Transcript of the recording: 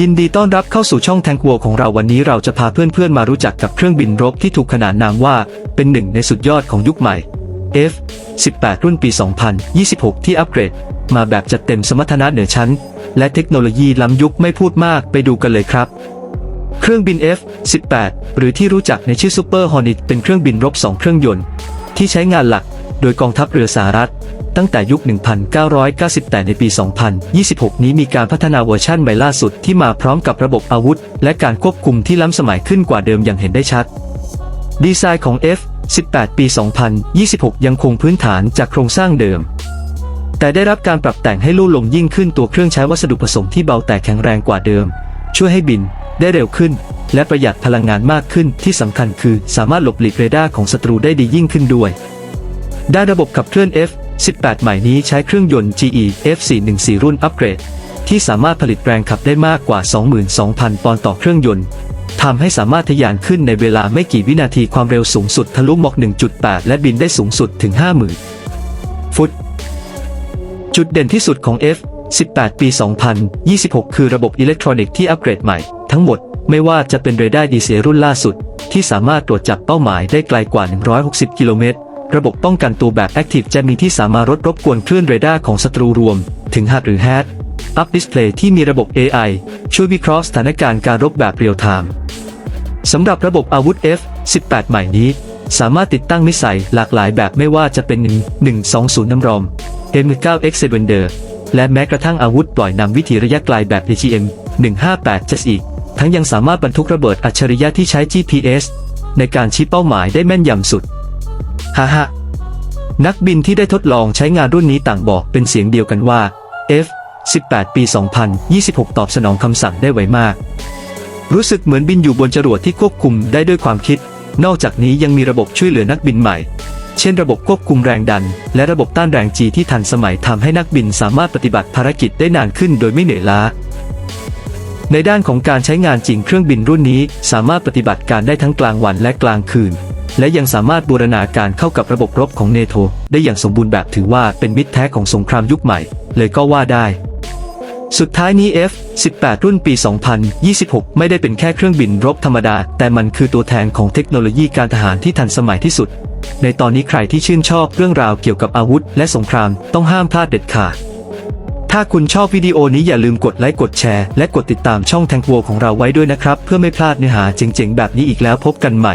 ยินดีต้อนรับเข้าสู่ช่องแทงกัวของเราวันนี้เราจะพาเพื่อนๆมารู้จักกับเครื่องบินรบที่ถูกขนานนามว่าเป็นหนึ่งในสุดยอดของยุคใหม่ F 18 รุ่นปี 2026 ที่อัปเกรด มาแบบจัดเต็มสมรรถนะเหนือชั้น และเทคโนโลยีล้ำยุคไม่พูดมากไปดูกันเลยครับ เครื่องบิน F 18 หรือที่รู้จักในชื่อ Super Hornet เป็นเครื่องบินรบ 2 เครื่องยนต์ ที่ใช้งานหลัก โดยกองทัพเรือสหรัฐ ตั้งแต่ยุค 1990แต่ในปี 2026 นี้มีการพัฒนาเวอร์ชันใหม่ล่าสุดที่มาพร้อมกับระบบอาวุธ และการควบคุมที่ล้ำสมัยขึ้นกว่าเดิมอย่างเห็นได้ชัด ดีไซน์ของ F 18 ปี 2026 ยังคงพื้นฐานจากโครงสร้างเดิม แต่ได้รับการปรับแต่งให้ลู่ลงยิ่งขึ้นตัวเครื่องใช้วัสดุผสมที่เบาแต่แข็งแรงกว่าเดิม ช่วยให้บินได้เร็วขึ้น และประหยัดพลังงานมากขึ้นที่สำคัญคือสามารถหลบหลีกเรดาร์ของศัตรูได้ดียิ่งขึ้นด้วย ด้านระบบขับเคลื่อน F 18 ใหม่นี้ใช้เครื่องยนต์ GE F 414 รุ่นอัปเกรด ที่สามารถผลิตแรงขับได้มากกว่า 22,000 ปอนด์ต่อเครื่องยนต์ทำให้สามารถทะยานขึ้นในเวลาไม่กี่วินาทีความเร็วสูงสุดทะลุมอก 1.8 และบินได้สูงสุดถึง 50,000 ฟุต จุดเด่นที่สุดของ F 18 ปี 2026 คือระบบอิเล็กทรอนิกส์ที่อัปเกรดใหม่ ทั้งหมดไม่ว่าจะเป็นเรดาร์ดีเซลรุ่นล่าสุด ที่สามารถตรวจจับเป้าหมายได้ไกลกว่า 160 กิโลเมตร ระบบป้องกันตัวแบบ Active Jamming ที่สามารถลดรบกวนคลื่นเรดาร์ของศัตรูรวม ถึง HUD หรือ HAD Up Display ที่มีระบบ AI ช่วยวิเคราะห์สถานการณ์การรบแบบเรียลไทม์สำหรับระบบอาวุธ F-18 ใหม่นี้ สามารถติดตั้งมิสไซล์หลากหลายแบบไม่ว่าจะเป็น 120น้ำรอม M9X s e v e n d e r และแม้กระทั่งอาวุธปล่อยนำวิถีระยะไกลแบบ AGM 158 j u s อีก ทั้งยังสามารถบรรทุกระเบิดอัจฉริยะที่ใช้ GPS ในการชี้เป้าหมายได้แม่นยำสุด ฮ่าฮ่านักบินที่ได้ทดลองใช้งานรุ่นนี้ต่างบอกเป็นเสียงเดียวกันว่า F 18 ปี 2026 ตอบสนองคำสั่งได้ไวมาก รู้สึกเหมือนบินอยู่บนจรวดที่ควบคุมได้ด้วยความคิด นอกจากนี้ยังมีระบบช่วยเหลือนักบินใหม่ เช่นระบบควบคุมแรงดัน และระบบต้านแรงจีที่ทันสมัยทำให้นักบินสามารถปฏิบัติภารกิจได้นานขึ้นโดยไม่เหนื่อยล้า ในด้านของการใช้งานจริงเครื่องบินรุ่นนี้ สามารถปฏิบัติการได้ทั้งกลางวันและกลางคืน และยังสามารถบูรณาการเข้ากับระบบรบของเนโธได้อย่างสมบูรณ์แบบถือว่าเป็นมิตรแท้ของสงครามยุคใหม่ เลยก็ว่าได้ สุดท้ายนี้ F 18 รุ่นปี 2026 ไม่ได้เป็นแค่เครื่องบินรบธรรมดา แต่มันคือตัวแทนของเทคโนโลยีการทหารที่ทันสมัยที่สุด ในตอนนี้ใครที่ชื่นชอบเรื่องราวเกี่ยวกับอาวุธ และสงครามต้องห้ามพลาดเด็ดขาดถ้าคุณชอบวิดีโอนี้อย่าลืมกดไลค์กดแชร์ และกดติดตามช่องแทงวัวของเราไว้ด้วยนะครับ เพื่อไม่พลาดเนื้อหาเจ๋งๆ แบบนี้อีกแล้วพบกันใหม่